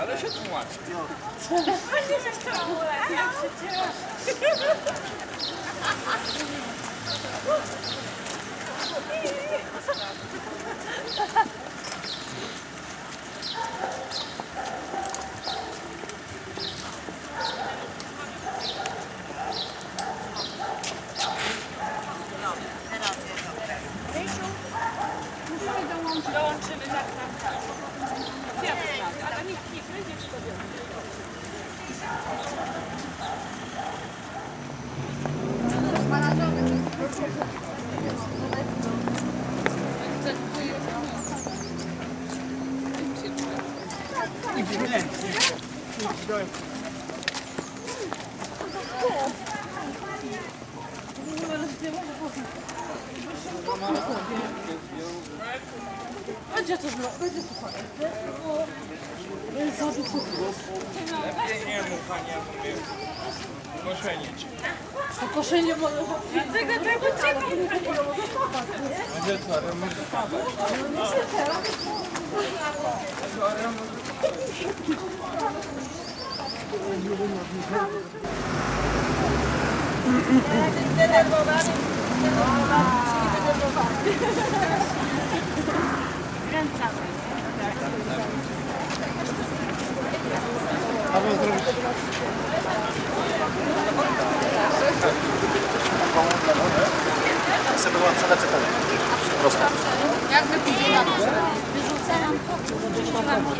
Ale się tłumacz. Będzie się chciało, ja przecież. Ha ha ha! Będzie to zło, będzie to fajne. Lepiej nie mów, Ania, mówię. Koszenie cię. Pokoszenie może... Dlatego tak uciekam. Będzie co, ale może padać. Chcę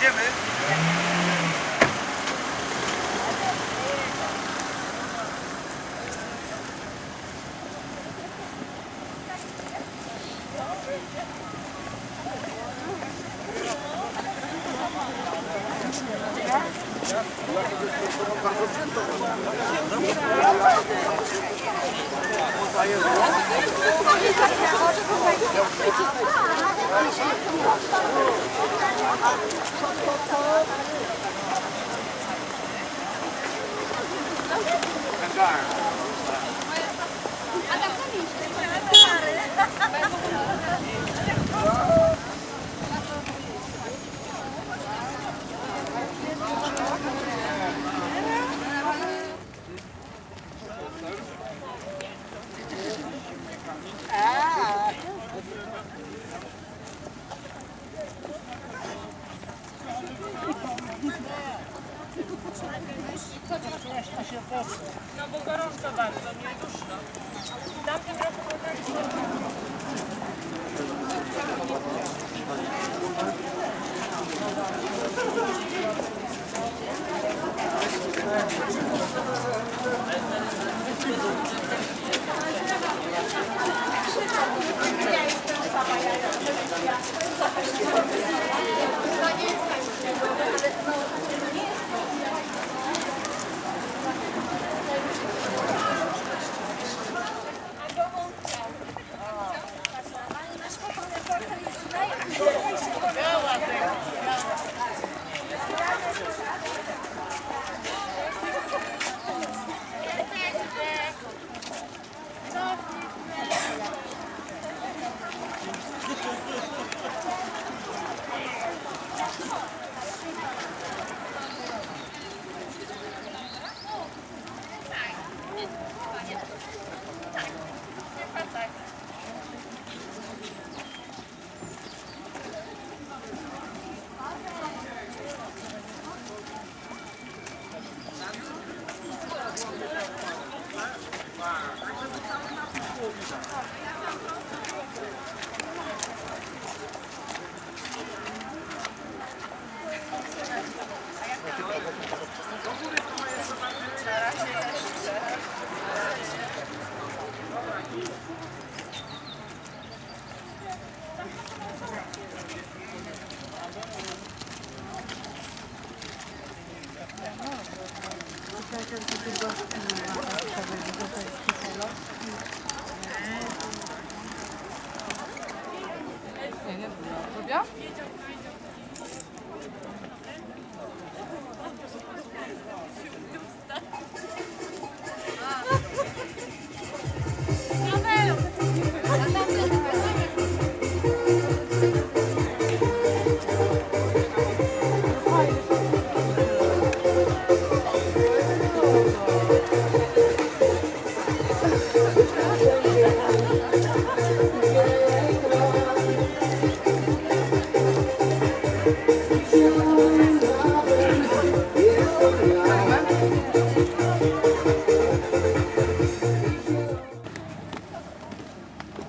Önce mi? Bardzo, idziemy. No bo gorąco bardzo, nie duszno. Thank you.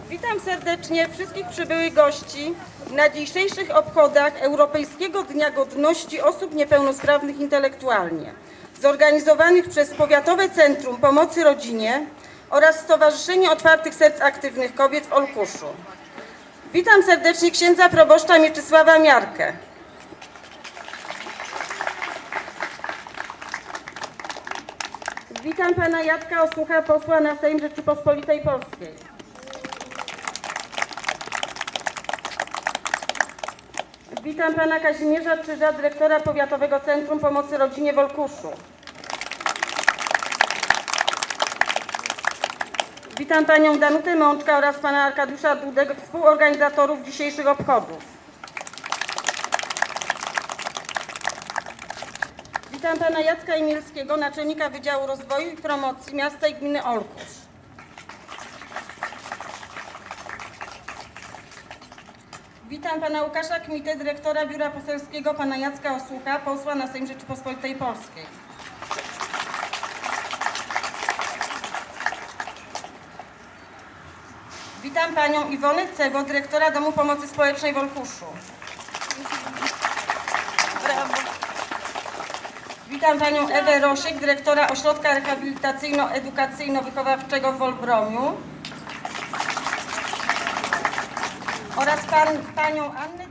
Witam serdecznie wszystkich przybyłych gości na dzisiejszych obchodach Europejskiego Dnia Godności Osób Niepełnosprawnych Intelektualnie, zorganizowanych przez Powiatowe Centrum Pomocy Rodzinie oraz Stowarzyszenie Otwartych Serc Aktywnych Kobiet w Olkuszu. Witam serdecznie księdza proboszcza Mieczysława Miarkę. Witam pana Jacka Osłucha, posła na Sejm Rzeczypospolitej Polskiej. Witam pana Kazimierza Czyża, dyrektora Powiatowego Centrum Pomocy Rodzinie w Olkuszu. Witam panią Danutę Mączka oraz pana Arkadiusza Dudek, współorganizatorów dzisiejszych obchodów. Witam pana Jacka Imielskiego, naczelnika Wydziału Rozwoju i Promocji Miasta i Gminy Olkusz. Witam pana Łukasza Kmitę, dyrektora Biura Poselskiego, pana Jacka Osłucha, posła na Sejm Rzeczypospolitej Polskiej. Witam panią Iwonę Cewo, dyrektora Domu Pomocy Społecznej w Olkuszu. Witam panią Ewę Rosiek, dyrektora Ośrodka Rehabilitacyjno-Edukacyjno-Wychowawczego w Wolbromiu. oraz pan, panią Annę.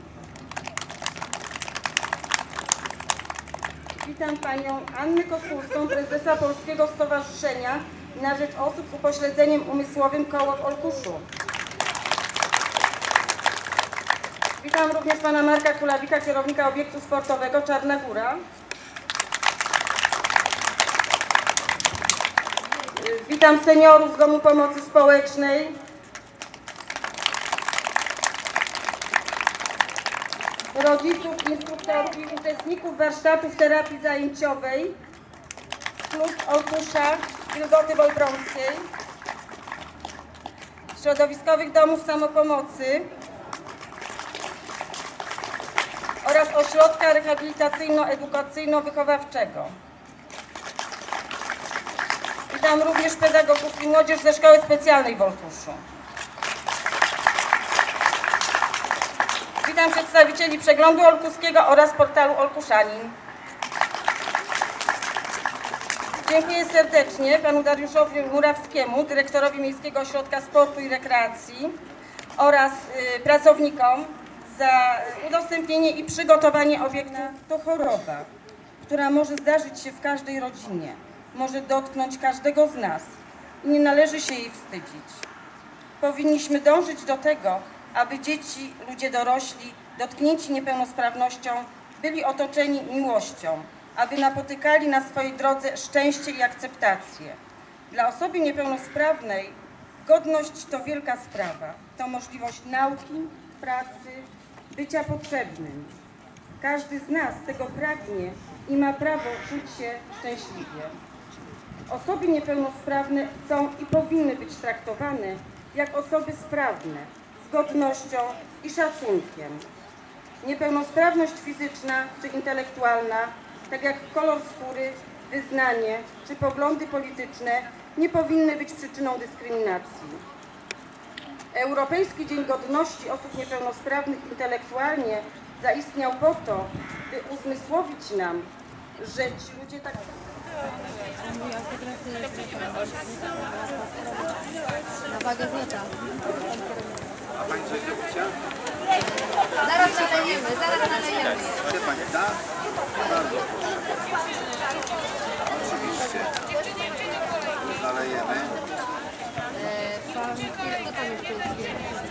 Witam panią Annę Koskulską, prezesa Polskiego Stowarzyszenia na rzecz osób z upośledzeniem umysłowym Koło w Olkuszu. Witam również pana Marka Kulawika, kierownika obiektu sportowego Czarna Góra. Witam seniorów z Domu Pomocy Społecznej. rodziców, instruktorów i uczestników warsztatów terapii zajęciowej klub Olkusza Wilgoty Wolbrąskiej, środowiskowych domów samopomocy oraz ośrodka rehabilitacyjno-edukacyjno-wychowawczego. Witam również pedagogów i młodzież ze Szkoły Specjalnej w Olkuszu. Witam przedstawicieli Przeglądu Olkuskiego oraz portalu Olkuszanin. Dziękuję serdecznie panu Dariuszowi Murawskiemu, dyrektorowi Miejskiego Ośrodka Sportu i Rekreacji oraz y, pracownikom za udostępnienie i przygotowanie obiektu. To choroba, która może zdarzyć się w każdej rodzinie, może dotknąć każdego z nas nie należy się jej wstydzić. Powinniśmy dążyć do tego, aby dzieci, ludzie dorośli, dotknięci niepełnosprawnością, byli otoczeni miłością, aby napotykali na swojej drodze szczęście i akceptację. Dla osoby niepełnosprawnej godność to wielka sprawa. To możliwość nauki, pracy, bycia potrzebnym. Każdy z nas tego pragnie i ma prawo czuć się szczęśliwie. Osoby niepełnosprawne chcą i powinny być traktowane jak osoby sprawne, z godnością i szacunkiem. Niepełnosprawność fizyczna czy intelektualna, tak jak kolor skóry, wyznanie czy poglądy polityczne, nie powinny być przyczyną dyskryminacji. Europejski Dzień Godności Osób Niepełnosprawnych Intelektualnie zaistniał po to, by uzmysłowić nam, że ci ludzie tak... Na wagę? Zaraz nalejemy, zaraz nalejemy. Nalejemy. Thank you.